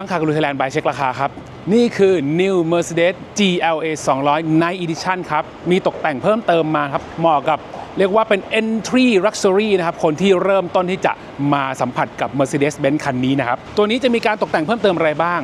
บังคาการูไทยแลนด์บายเช็คราคาครับ นี่คือ New Mercedes GLA 200 Night Edition ครับ มีตกแต่งเพิ่มเติมมาครับ เหมาะกับเรียกว่าเป็น Entry Luxury นะครับ คนที่เริ่มต้นที่จะมาสัมผัสกับ Mercedes-Benz คันนี้นะครับ ตัวนี้จะมีการตกแต่งเพิ่มเติมอะไรบ้าง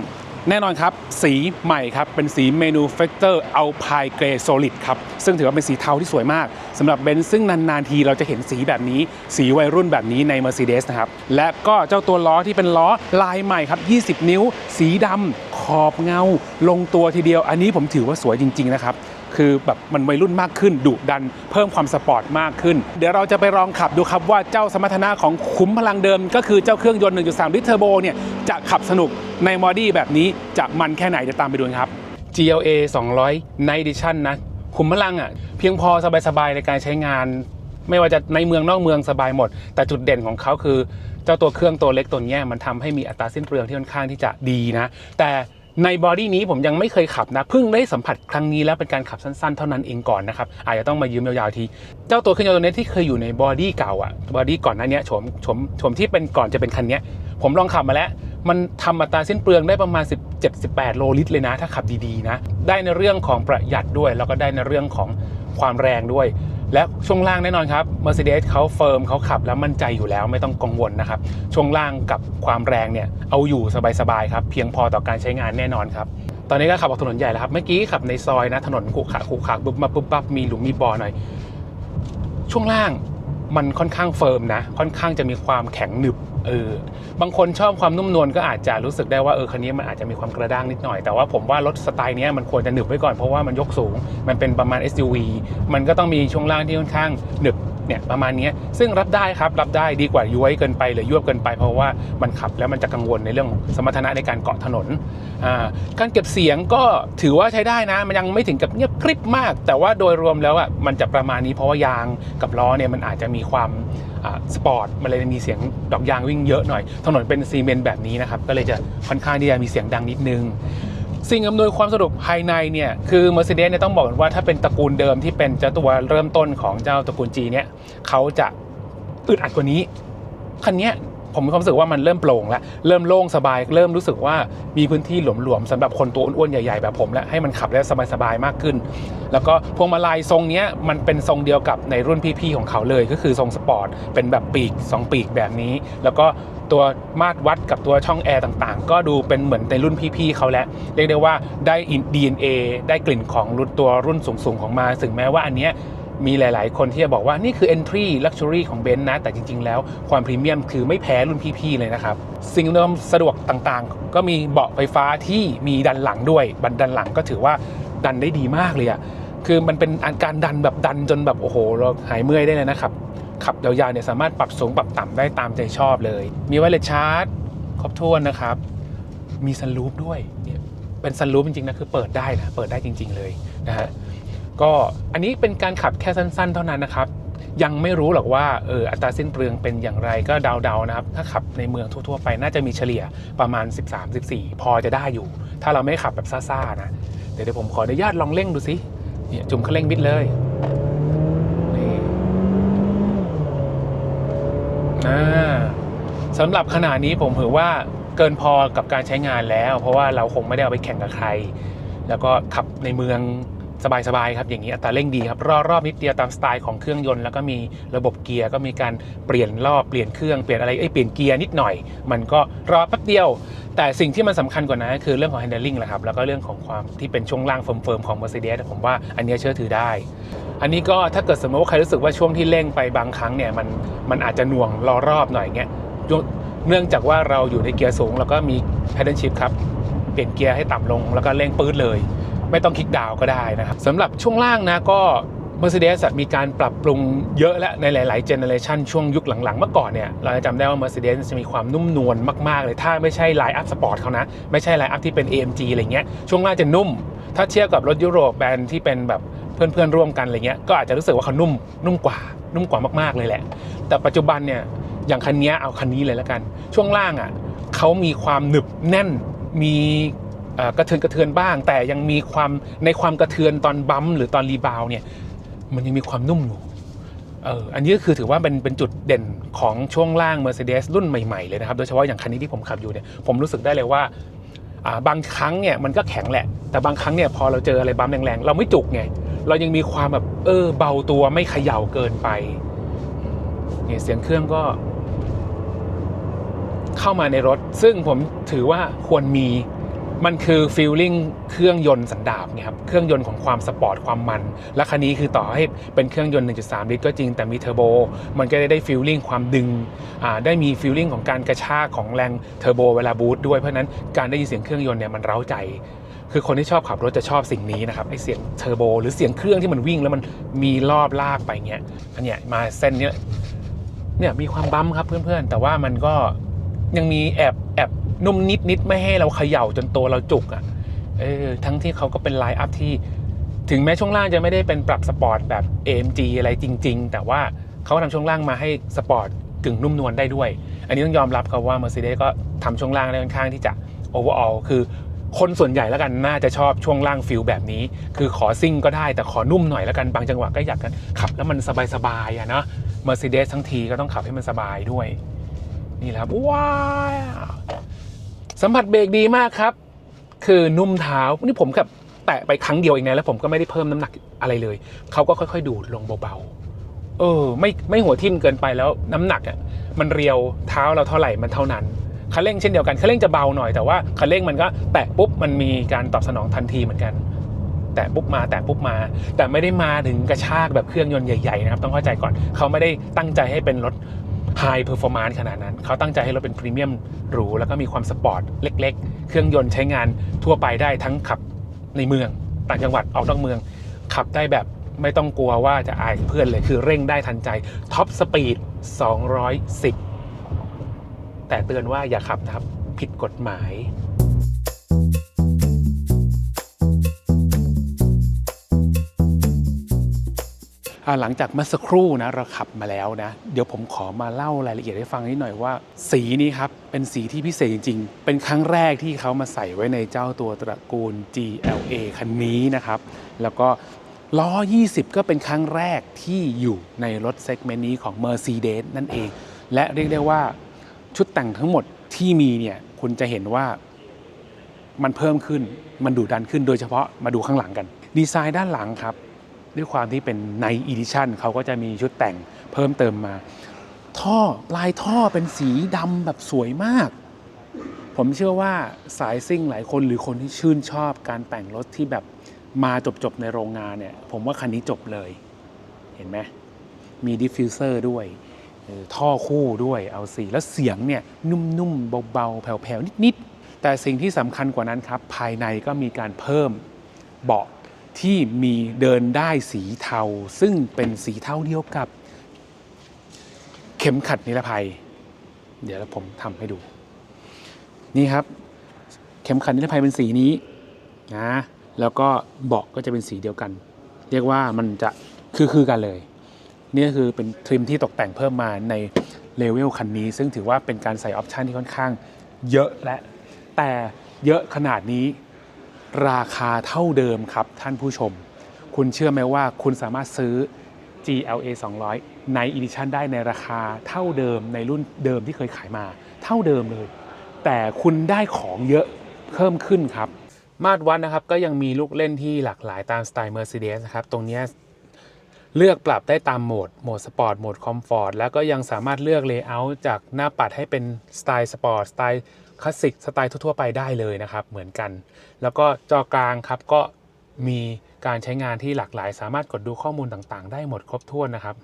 แน่นอนครับ สีใหม่ครับ เป็นสีเมนูเฟกเตอร์เอาพายเกรย์โซลิดครับ ซึ่งถือว่าเป็นสีเทาที่สวยมากสำหรับเบนซ์ซึ่งนาน ๆ ทีเราจะเห็นสีแบบนี้ สีวัยรุ่นแบบนี้ใน Mercedes นะครับ และก็เจ้าตัวล้อที่เป็นล้อลายใหม่ครับ 20 นิ้ว สีดำขอบเงา ลงตัวทีเดียว อันนี้ผมถือว่าสวยจริง ๆ นะครับ คือแบบมันวัยรุ่นมากขึ้นดุดัน เพิ่มความสปอร์ตมากขึ้น เดี๋ยวเราจะไปลองขับดูครับว่าเจ้าสมรรถนะของขุมพลังเดิม ก็คือเจ้าเครื่องยนต์ 1.3 ลิตรเทอร์โบเนี่ยจะขับสนุกในมอดี้แบบนี้จะมันแค่ไหนเดี๋ยวตามไปดูครับ GLA 200 Night Edition นะขุมพลังอะเพียงพอสบายๆในการใช้งาน ไม่ว่าจะในเมืองนอกเมืองสบายหมด แต่จุดเด่นของเขาคือ เจ้าตัวเครื่องตัวเล็กตัวนี้มันทำให้มีอัตราสิ้นเปลืองที่ค่อนข้างที่จะดีนะ แต่ ในบอดี้นี้ผมยังไม่เคยขับนะเพิ่งได้สัมผัสครั้งนี้แล้วเป็นการขับสั้นๆ เท่านั้นเองก่อนนะครับอาจจะต้องมายืมยาวๆทีเจ้าตัวเครื่องยนต์ตัวนี้ที่เคยอยู่ในบอดี้เก่าอะบอดี้ก่อนหน้าเนี้ยโฉมโฉมโฉมที่เป็นก่อนจะเป็นคันนี้ผมลองขับมาแล้ว มันทำอัตราสิ้นเปลืองได้ประมาณ 17-18 โลลิตรเลยนะ ถ้าขับดีๆนะ ได้ในเรื่องของประหยัดด้วย แล้วก็ได้ในเรื่องของความแรงด้วย และช่วงล่างแน่นอนครับ Mercedes เขาเฟิร์มเขาขับแล้วมั่นใจอยู่แล้วไม่ต้องกังวลนะครับ ช่วงล่างกับความแรงเนี่ยเอาอยู่สบายๆครับ เพียงพอต่อการใช้งานแน่นอนครับ ตอนนี้ก็ขับออกถนนใหญ่แล้วครับ เมื่อกี้ขับในซอยนะ ถนนขรุขระขรุขระบุบมาปุ๊บปั๊บมีหลุมมีบ่อหน่อย ช่วงล่างมันค่อนข้างเฟิร์มนะ ค่อนข้างจะมีความแข็งหนึบ เออบางคนชอบความนุ่มนวลก็อาจจะรู้สึกได้ว่าเออคันนี้มันอาจจะมีความกระด้างนิดหน่อย แต่ว่าผมว่ารถสไตล์นี้มันควรจะหนึบไว้ก่อนเพราะว่ามันยกสูง มันเป็นประมาณ SUV มันก็ต้องมีช่วงล่างที่ค่อนข้างหนึบเนี่ยประมาณนี้ซึ่งรับได้ครับรับได้ดีกว่าย้วยเกินไปหรือยวบเกินไป เพราะว่ามันขับแล้วมันจะกังวลในเรื่องสมรรถนะในการเกาะถนนการเก็บเสียงก็ถือว่าใช้ได้นะ มันยังไม่ถึงกับเงียบกริบมาก แต่ว่าโดยรวมแล้วอะมันจะประมาณนี้เพราะว่ายางกับล้อเนี่ยมันอาจจะมีความสปอร์ตมันเลยมีเสียงดอกยางวิงเยอะหน่อย ถนนเป็นซีเมนต์แบบนี้นะครับ ก็เลยจะค่อนข้างที่จะมีเสียงดังนิดนึง สิ่งอำนวยความสะดวกภายในเนี่ย คือ Mercedes เนี่ยต้องบอกกันว่าถ้าเป็นตระกูลเดิมที่เป็นเจ้าตัวเริ่มต้นของเจ้าตระกูล G เนี่ยเขาจะอึดอัดกว่านี้คันนี้ ผมมีความรู้สึกว่ามันเริ่มโปร่งแล้วเริ่มโล่งสบาย เริ่มรู้สึกว่ามีพื้นที่หลวมๆสำหรับคนตัวอ้วนๆใหญ่ๆแบบผมแล้วให้มันขับแล้วสบายๆมากขึ้น แล้วก็พวงมาลัยทรงนี้มันเป็นทรงเดียวกับในรุ่นพี่ๆของเขาเลย ก็คือทรงสปอร์ตเป็นแบบปีก 2 ปีกแบบนี้ แล้วก็ตัวมาตรวัดกับตัวช่องแอร์ต่างๆ ก็ดูเป็นเหมือนในรุ่นพี่ๆเขาแล้วเรียกได้ว่าได้ DNA ได้กลิ่นของรุ่นตัวรุ่นสูงๆของมาถึงแม้ว่าอันเนี้ย มีหลาย ๆ คนที่จะบอกว่านี่คือ entry luxury ของเบนซ์นะ แต่จริง ๆ แล้วความพรีเมียมคือไม่แพ้รุ่นพี่ๆเลยนะครับ สิ่งอำนวยความสะดวกต่างๆ ก็มีเบาะไฟฟ้าที่มีดันหลังด้วยบันดันหลังก็ถือว่าดันได้ดีมากเลยอะคือมันเป็นอาการดันแบบดันจนแบบโอ้โหเราหายเมื่อยได้เลยนะครับขับยาวๆเนี่ยสามารถปรับสูงปรับต่ำได้ตามใจชอบเลย มีไวเลสชาร์จครบถ้วนนะครับ มีซันรูฟด้วยเนี่ยเป็นซันรูฟจริงๆนะคือเปิดได้นะเปิดได้จริง ๆ เลยนะฮะ ก็อันนี้เป็นการขับแค่สั้นๆ เท่านั้นนะครับ ยังไม่รู้หรอกว่าเอออัตราสิ้นเปลืองเป็นอย่างไรก็เดาๆนะครับ ถ้าขับในเมืองทั่วๆไปน่าจะมีเฉลี่ยประมาณ 13-14 พอจะได้อยู่ ถ้าเราไม่ขับแบบซ่าๆนะเดี๋ยวเดี๋ยวผมขออนุญาตลองเร่งดูสิเนี่ยจุ่มคันเร่งมิดเลยนี่สำหรับขนาดนี้ผมถือว่าเกินพอกับการใช้งานแล้ว เพราะว่าเราคงไม่ได้เอาไปแข่งกับใคร แล้วก็ขับในเมือง สบายๆครับอย่างนี้อัตราเร่งดีครับรอบรอบนิดเดียวตามสไตล์ของเครื่องยนต์แล้วก็มีระบบเกียร์ก็มีการเปลี่ยนรอบเปลี่ยนเครื่องเปลี่ยนอะไรเอ้ยเปลี่ยนเกียร์นิดหน่อย มันก็รอแป๊บเดียว แต่สิ่งที่มันสำคัญกว่านั้นคือเรื่องของ handling แหละครับแล้วก็เรื่องของความที่เป็นช่วงล่างเฟิร์มๆของ Mercedes ผมว่าอันนี้เชื่อถือได้ อันนี้ก็ถ้าเกิดสมมติว่าใครรู้สึกว่าช่วงที่เร่งไปบางครั้งเนี่ยมันมันอาจจะหน่วงรอรอบหน่อยเงี้ยเนื่องจากว่าเราอยู่ในเกียร์สูง แล้วก็มี paddle shift ครับเปลี่ยนเกียร์ให้ต่ำลงแล้วก็เร่งปื๊ดเลย ไม่ต้องคลิกดาวก็ได้นะครับสำหรับช่วงล่างนะก็ Mercedes มีการปรับปรุงเยอะและในหลาย ๆ เจเนอเรชันช่วงยุคหลัง ๆ เมื่อก่อนเนี่ย เราจะจำได้ว่า Mercedes จะมีความนุ่มนวลมาก ๆ เลย ถ้าไม่ใช่ไลน์อัพสปอร์ตเขานะ ไม่ใช่ไลน์อัพที่เป็น AMG อะไรเงี้ย ช่วงล่างจะนุ่ม ถ้าเทียบกับรถยุโรปแบรนด์ที่เป็นแบบเพื่อน ๆ ร่วมกันอะไรเงี้ย ก็อาจจะรู้สึกว่าเขานุ่ม นุ่มกว่า นุ่มกว่ามาก ๆ เลยแหละ แต่ปัจจุบันเนี่ย อย่างคันนี้เอาคันนี้เลยแล้วกัน ช่วงล่างอะเขามีความหนึบแน่น มี กระเทือนกระเทือนบ้าง แต่ยังมีความในความกระเทือนตอนบัมหรือตอนรีบาวเนี่ยมันยังมีความนุ่มอยู่เอออันนี้ก็คือถือว่าเป็นเป็นจุดเด่นของช่วงล่าง Mercedes รุ่นใหม่ ๆ เลยนะครับ โดยเฉพาะอย่างคันนี้ที่ผมขับอยู่เนี่ยผมรู้สึกได้เลยว่าอ่าบางครั้งเนี่ยมันก็แข็งแหละ แต่บางครั้งเนี่ยพอเราเจออะไรบัมแรงๆ เราไม่จุกไง เรายังมีความแบบเออเบาตัวไม่เขย่าเกินไปเนี่ยเสียงเครื่องก็เข้ามาในรถ ซึ่งผมถือว่าควรมี มันคือฟีลลิ่งเครื่องยนต์สันดาปเนี่ยครับเครื่องยนต์ของความสปอร์ตความมัน และคันนี้คือต่อให้เป็นเครื่องยนต์ 1.3 ลิตรก็จริงแต่มีเทอร์โบมันก็ได้ได้ฟีลลิ่งความดึงอ่าได้มีฟีลลิ่งของการกระชากของแรงเทอร์โบเวลาบูตด้วยเพราะนั้นการได้ยินเสียงเครื่องยนต์เนี่ยมันเร้าใจคือคนที่ชอบขับรถจะชอบสิ่งนี้นะครับไอเสียงเทอร์โบหรือเสียงเครื่องที่มันวิ่งแล้วมันมีรอบลากไปเงี้ยอันเนี้ยมาเส้นเนี้ยเนี่ยมีความบัมครับเพื่อนๆ แต่ว่ามันก็ยังมีแอบแอบ นุ่มนิดนิดไม่ให้เราเขย่าจนตัวเราจุกอะ่ะเออทั้งที่เขาก็เป็นไลน์อัพที่ ถึงแม้ช่วงล่างจะไม่ได้เป็นปรับสปอร์ตแบบ AMG อะไรจริง ๆ แต่ว่าเขาทำช่วงล่างมาให้สปอร์ตกึ่งนุ่มนวลได้ด้วย อันนี้ต้องยอมรับครับว่า Mercedes ก็ทำช่วงล่างได้ค่อนข้างที่จะ overall คือคนส่วนใหญ่แล้วกันน่าจะชอบช่วงล่างฟิลแบบนี้ คือขอซิ่งก็ได้แต่ขอนุ่มหน่อยแล้วกันบางจังหวะก็อยากกันขับแล้วมันสบายๆอะเนาะ Mercedes ทั้งทีก็ต้องขับให้มันสบายด้วย นี่แหละว้าว สัมผัสเบรกดีมากครับ คือนุ่มเท้านี่ผมกับแตะไปครั้งเดียวเองนะแล้วผมก็ไม่ได้เพิ่มน้ำหนักอะไรเลย เขาก็ค่อยๆ ดูดลงเบาๆ เออ ไม่ไม่หัวทิ่มเกินไปแล้วน้ำหนักอะมันเรียวเท้าเราเท่าไหร่มันเท่านั้นคันเร่งเช่นเดียวกันคันเร่งจะเบาหน่อยแต่ว่าคันเร่งมันก็แตะปุ๊บมันมีการตอบสนองทันทีเหมือนกัน แตะปุ๊บมาแตะปุ๊บมา แต่ไม่ได้มาถึงกระชากแบบเครื่องยนต์ใหญ่ๆนะครับ ต้องเข้าใจก่อนเขาไม่ได้ตั้งใจให้เป็นรถ High Performance ขนาดนั้น เขาตั้งใจให้รถเป็นพรีเมียมหรู แล้วก็มีความสปอร์ตเล็ก ๆ เครื่องยนต์ใช้งานทั่วไปได้ทั้งขับในเมือง ต่างจังหวัดออกนอกเมือง ขับได้แบบไม่ต้องกลัวว่าจะอายเพื่อนเลยคือเร่งได้ทันใจท็อปสปีด 210 แต่เตือนว่าอย่าขับนะครับ ผิดกฎหมาย หลังจากเมื่อสักครู่นะเราขับมาแล้วนะ เดี๋ยวผมขอมาเล่ารายละเอียดให้ฟังนิดหน่อยว่า สีนี้ครับ เป็นสีที่พิเศษจริง ๆ เป็นครั้งแรกที่เขามาใส่ไว้ในเจ้าตัวตระกูล GLA คันนี้นะครับ แล้วก็ล้อ 20 ก็เป็นครั้งแรกที่อยู่ในรถเซกเมนต์นี้ของ Mercedes นั่นเอง และเรียกได้ว่าชุดแต่งทั้งหมดที่มีเนี่ยคุณจะเห็นว่ามันเพิ่มขึ้นมันดุดันขึ้นโดยเฉพาะมาดูข้างหลังกัน ดีไซน์ด้านหลังครับ ด้วยความที่เป็นในอีดิชันเขาก็จะมีชุดแต่งเพิ่มเติมมา ท่อปลายท่อเป็นสีดำแบบสวยมาก ผมเชื่อว่าสายซิ่งหลายคนหรือคนที่ชื่นชอบการแต่งรถที่แบบมาจบๆในโรงงานเนี่ย ผมว่าคันนี้จบเลย เห็นไหมมีดิฟฟิวเซอร์ด้วยท่อคู่ด้วยเอาสีแล้วเสียงเนี่ยนุ่มๆเบาๆแผ่วๆนิดๆแต่สิ่งที่สำคัญกว่านั้นครับ ภายในก็มีการเพิ่มเบาะ ที่มีเดินได้สีเทา ซึ่งเป็นสีเทาเดียวกับ เข็มขัดนิรภัย เดี๋ยวผมทำให้ดู นี่ครับ เข็มขัดนิรภัยเป็นสีนี้นะแล้วก็เบาะก็จะเป็นสีเดียวกัน เรียกว่ามันจะคือคือกันเลยนี่ก็คือเป็นทริมที่ตกแต่งเพิ่มมาในเลเวลคันนี้ ซึ่งถือว่าเป็นการใส่ออปชันที่ค่อนข้างเยอะและ แต่เยอะขนาดนี้ ราคาเท่าเดิมครับท่านผู้ชม คุณเชื่อไหมว่าคุณสามารถซื้อ GLA 200 ใน Edition ได้ในราคาเท่าเดิมในรุ่นเดิมที่เคยขายมา เท่าเดิมเลย แต่คุณได้ของเยอะเพิ่มขึ้นครับ มาตรวัดนะครับก็ยังมีลูกเล่นที่หลากหลายตามสไตล์ Mercedes นะครับ ตรงนี้เลือกปรับได้ตามโหมด โหมดสปอร์ต โหมดคอมฟอร์ต แล้วก็ยังสามารถเลือกเลเยอร์จากหน้าปัดให้เป็นสไตล์สปอร์ต สไตล์ คลาสสิกสไตล์ทั่วๆไปได้เลยนะครับเหมือนกัน แล้วก็จอกลางครับก็มีการใช้งานที่หลากหลาย สามารถกดดูข้อมูลต่างๆ ได้หมดครบถ้วนนะครับ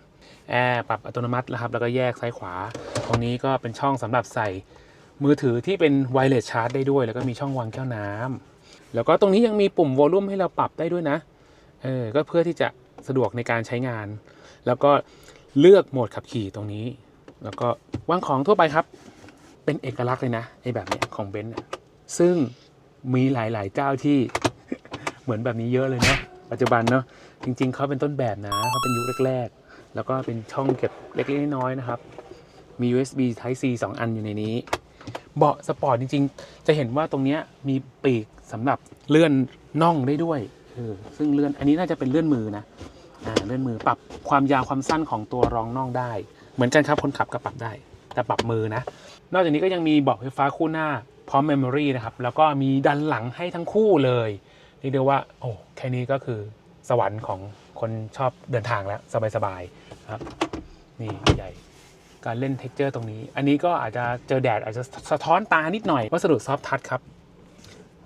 แอร์ปรับอัตโนมัตินะครับแล้วก็แยกซ้ายขวา ตรงนี้ก็เป็นช่องสำหรับใส่มือถือที่เป็นไวเลสชาร์จได้ด้วย แล้วก็มีช่องวางแก้วน้ำแล้วก็ตรงนี้ยังมีปุ่มวอลลุ่มให้เราปรับได้ด้วยนะเออก็เพื่อที่จะสะดวกในการใช้งาน แล้วก็เลือกโหมดขับขี่ตรงนี้ แล้วก็วางของทั่วไปครับ เป็นเอกลักษณ์เลยนะไอ้แบบเนี้ยของเบนซ์ซึ่งมีหลายๆเจ้าที่เหมือนแบบนี้เยอะเลยเนาะปัจจุบันเนาะจริง ๆเขาเป็นต้นแบบนะเขาเป็นยุคแรกๆ แล้วก็เป็นช่องเก็บเล็กๆน้อยๆนะครับ มี USB Type C 2 อันอยู่ในนี้ เบาะสปอร์ตจริง ๆ จะเห็นว่าตรงเนี้ยมีปีกสำหรับเลื่อนน่องได้ด้วยเออซึ่งเลื่อนอันนี้น่าจะเป็นเลื่อนมือนะอ่าเลื่อนมือปรับความยาวความสั้นของตัวรองน่องได้ เหมือนกันครับคนขับก็ปรับได้ แต่ปรับมือนะ นอกจากนี้ก็ยังมีเบาะไฟฟ้าคู่หน้าพร้อมเมมโมรีนะครับ แล้วก็มีดันหลังให้ทั้งคู่เลยเรียกได้ว่า โอ้แค่นี้ก็คือสวรรค์ของคนชอบเดินทางแล้ว สบายๆนะครับ นี่ใหญ่การเล่นเท็กเจอร์ตรงนี้ อันนี้ก็อาจจะเจอแดดอาจจะสะท้อนตานิดหน่อย วัสดุซอฟทัชครับ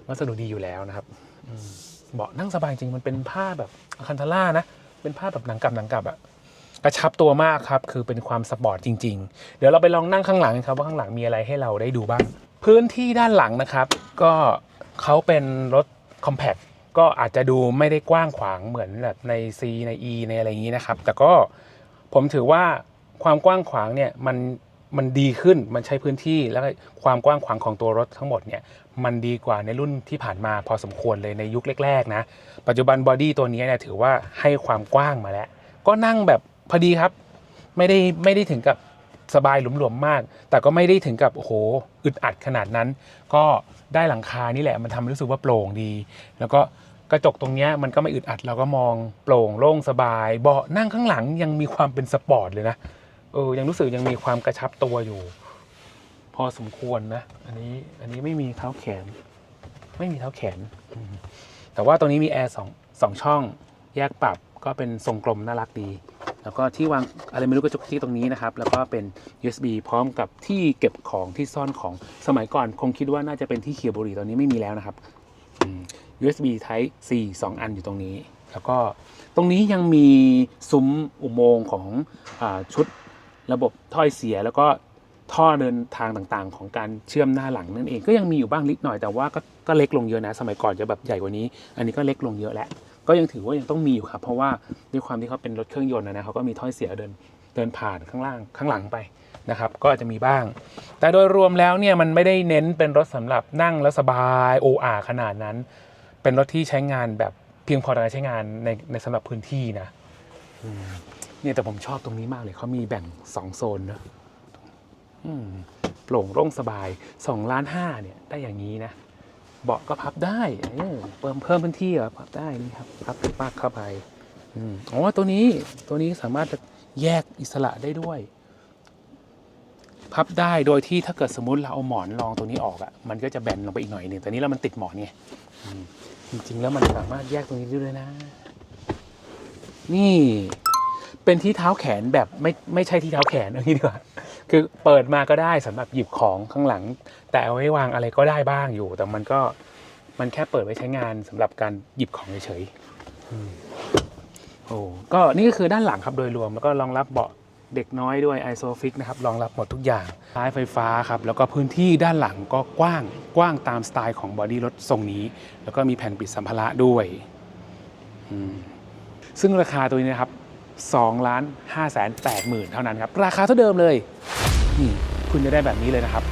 วัสดุดีอยู่แล้วนะครับเบาะนั่งสบายจริงมันเป็นผ้าแบบอะคันทาร่านะ เป็นผ้าแบบหนังกลับหนังกลับอะ กระชับตัวมากครับ คือเป็นความสปอร์ตจริง ๆ เดี๋ยวเราไปลองนั่งข้างหลังครับว่าข้างหลังมีอะไรให้เราได้ดูบ้าง พื้นที่ด้านหลังนะครับ ก็เขาเป็นรถคอมแพคก็อาจจะดูไม่ได้กว้างขวางเหมือนแบบใน C ใน E ในอะไรอย่างนี้นะครับ แต่ก็ผมถือว่าความกว้างขวางเนี่ยมันมันดีขึ้น มันใช้พื้นที่แล้วก็ความกว้างขวางของตัวรถทั้งหมดเนี่ยมันดีกว่าในรุ่นที่ผ่านมาพอสมควรเลยในยุคแรกๆนะ ปัจจุบันบอดี้ตัวนี้เนี่ยถือว่าให้ความกว้างมาแล้ว ก็นั่งแบบ พอดีครับ ไม่ได้ไม่ได้ถึงกับสบายหลวมๆมาก แต่ก็ไม่ได้ถึงกับโอ้โหอึดอัดขนาดนั้น ก็ได้หลังคานี่แหละมันทำให้รู้สึกว่าโปร่งดี แล้วก็กระจกตรงเนี้ยมันก็ไม่อึดอัดเราก็มองโปร่งโล่งสบาย เบาะนั่งข้างหลังยังมีความเป็นสปอร์ตเลยนะเออยังรู้สึกยังมีความกระชับตัวอยู่ พอสมควรนะ อันนี้อันนี้ไม่มีเท้าแขน ไม่มีเท้าแขน แต่ว่าตรงนี้มีแอร์สองสองช่อง แยกปรับก็เป็นทรงกลมน่ารักดี แล้วก็ที่วางอะไรไม่รู้กระจกที่ตรงนี้นะครับ แล้วก็เป็น USB พร้อมกับที่เก็บของที่ซ่อนของสมัยก่อนคงคิดว่าน่าจะเป็นที่เคียวบุหรี่ตอนนี้ไม่มีแล้วนะครับ USB Type C 2 อันอยู่ตรงนี้ แล้วก็ตรงนี้ยังมีซุ้มอุโมงค์ของอชุดระบบถ้อยเสียแล้วก็ท่อเดินทางต่างๆ ของการเชื่อมหน้าหลังนั่นเองก็ยังมีอยู่บ้างนิดหน่อยแต่ว่ากก็เล็กลงเยอะนะ สมัยก่อนจะแบบใหญ่กว่านี้ อันนี้ก็เล็กลงเยอะแล้ว ก็ยังถือว่ายังต้องมีอยู่ครับ เพราะว่าด้วยความที่เขาเป็นรถเครื่องยนต์นะนะเขาก็มีถ้อยเสียเดินเดินผ่านข้างล่างข้างหลังไปนะครับ ก็อาจจะมีบ้าง แต่โดยรวมแล้วเนี่ยมันไม่ได้เน้นเป็นรถสำหรับนั่งแล้วสบายโออาขนาดนั้น เป็นรถที่ใช้งานแบบเพียงพอต่อการใช้งานในในสำหรับพื้นที่นะอืมเนี่ยแต่ผมชอบตรงนี้มากเลยเขามีแบ่งสองโซนนะอืมโปร่งโล่งสบาย2ล้านห้าเนี่ยได้อย่างนี้นะ เบาะก็พับได้เพิ่มเพิ่มพื้นที่พับได้นี่ครับพับเป็นปากเข้าไปอ๋อตัวนี้ตัวนี้สามารถจะแยกอิสระได้ด้วย พับได้โดยที่ถ้าเกิดสมมติเราเอาหมอนรองตัวนี้ออกอะ่ะมันก็จะแบนลงไปอีกหน่อยหนึ่งแต่นี้แล้วมันติดหมอนไงจริงๆแล้วมันสามารถแยกตรงนี้ได้ด้วยนะ นี่เป็นที่เท้าแขนแบบไม่ไม่ใช่ที่เท้าแขนเอางี้ดีกว่า คือเปิดมาก็ได้สำหรับหยิบของข้างหลัง แต่เอาไว้วางอะไรก็ได้บ้างอยู่ แต่มันก็มันแค่เปิดไว้ใช้งานสำหรับการหยิบของเฉยๆโอ้ก็นี่ก็คือด้านหลังครับโดยรวมแล้วก็รองรับเบาะเด็กน้อยด้วยไอโซฟิกนะครับรองรับหมดทุกอย่างท้ายไฟฟ้าครับ แล้วก็พื้นที่ด้านหลังก็กว้างกว้างตามสไตล์ของบอดี้รถทรงนี้ แล้วก็มีแผ่นปิดสัมภาระด้วย ซึ่งราคาตัวนี้นะครับ 2ล้าน5แสน8หมื่นเท่านั้นครับ ราคาเท่าเดิมเลยนี่คุณจะได้แบบนี้เลยนะครับ